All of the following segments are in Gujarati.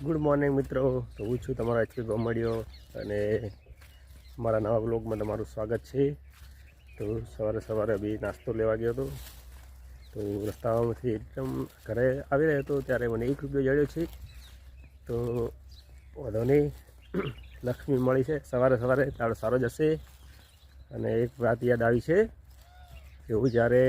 ગુડ મોર્નિંગ મિત્રો. તો હું છું તમારા એચપી ગોમડિયો અને મારા નવા બ્લોગમાં તમારું સ્વાગત છે. તો સવારે સવારે બી નાસ્તો લેવા ગયો હતો. તો રસ્તામાંથી એકદમ ઘરે આવી રહ્યો હતો ત્યારે મને એક રૂપિયો જડ્યો છે. તો વધો નહીં. લક્ષ્મી મળી છે. સવારે સવારે તાળો સારો જશે અને એક વાત યાદ આવી છે કે હું જ્યારે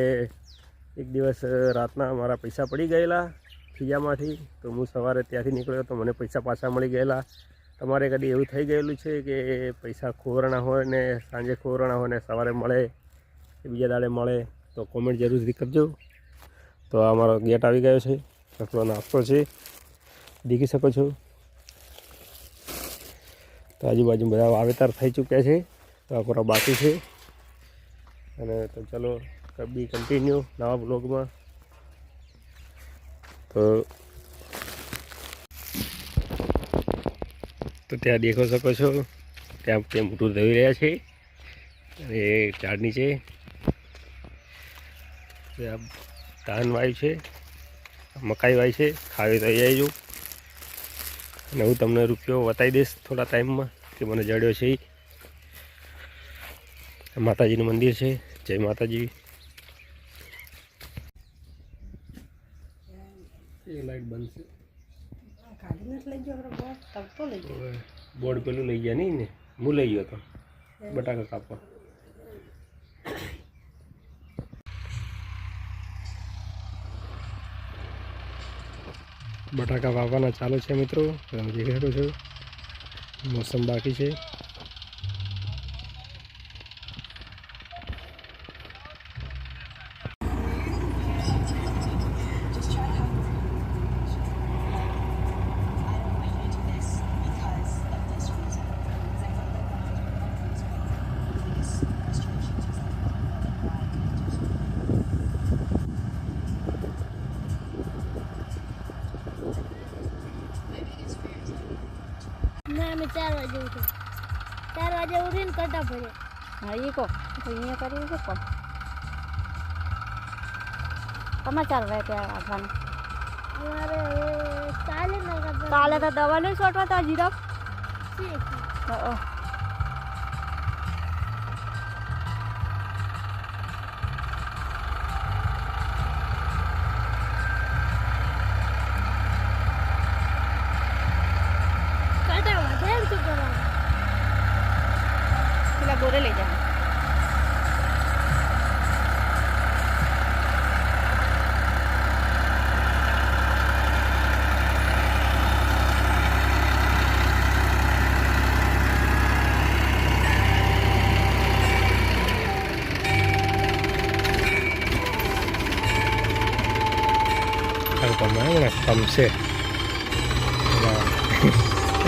એક દિવસ રાતના મારા પૈસા પડી ગયેલા ખીજામાંથી તો હું સવારે ત્યાંથી નીકળ્યો તો મને પૈસા પાછા મળી ગયેલા. તમારે કદી એવું થઈ ગયેલું છે કે પૈસા ખોવરાણા હોય ને સાંજે ખોવરાણા હોય ને સવારે મળે કે બીજા દાડે મળે, તો કોમેન્ટ જરૂરથી કરજો. તો આ મારો ગેટ આવી ગયો છે. આપણો નાસ્તો છે. દેખી શકો છો. તો આજુબાજુ બધા વાવેતર થઈ ચૂક્યા છે. તો આ પૂરા બાકી છે. અને તો ચલો બી કન્ટિન્યુ નવા બ્લોગમાં તો તો ત્યાં દેખો શકો છો, ત્યાં ત્યાં મોટું ધોઈ રહ્યા છે. અને એ ઝાડ નીચે ધાન વાય છે, મકાઈ વાય છે, ખાવી તો જવું અને હું તમને રૂપિયો બતાવી દઈશ થોડા ટાઈમમાં કે મને જડ્યો છે માતાજીનું મંદિર છે. જય માતાજી એ લાઈટ બનશે. જ લઈ આપણે લઈ બોર્ડ પેલું લઈ ગયા નહીં ને? હું લઈ ગયો હતો બટાકા કાપવા. બટાકા વાવવાના ચાલુ છે મિત્રો. તમે જોઈ શકો છો. મોસમ બાકી છે. અમે ચાર વાગે ઉઠે ચાર વાગે ઉઠીને કટા ભર્યા હા એ કહો. તો અહીંયા કર્યું છે કહો તમે ચાર વાગે આવવાનું અમારે કાલે કાલે તો દવા નહીં છોટવા તા જીરાફ? છે હા કટા વધે એમ શું કરવાનું બોરે લઈ જાય ખાલી તમે ને કમશે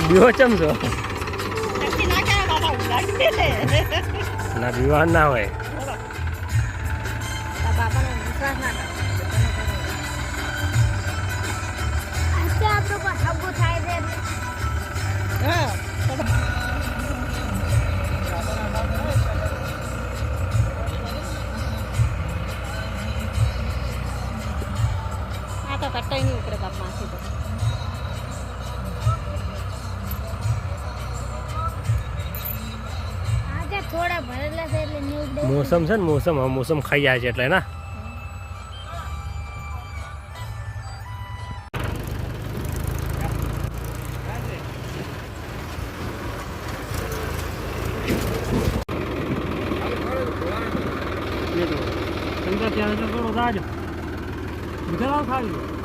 દીવો થાય વિવાહ ના હોય. આ તો કટાઈ થોડા ભરેલા છે એટલે નહીં મોસમ છે ને મોસમ હા મોસમ ખાઈ જાય છે એટલે ના? ત્યાં તો. થોડો રાજ ખાવી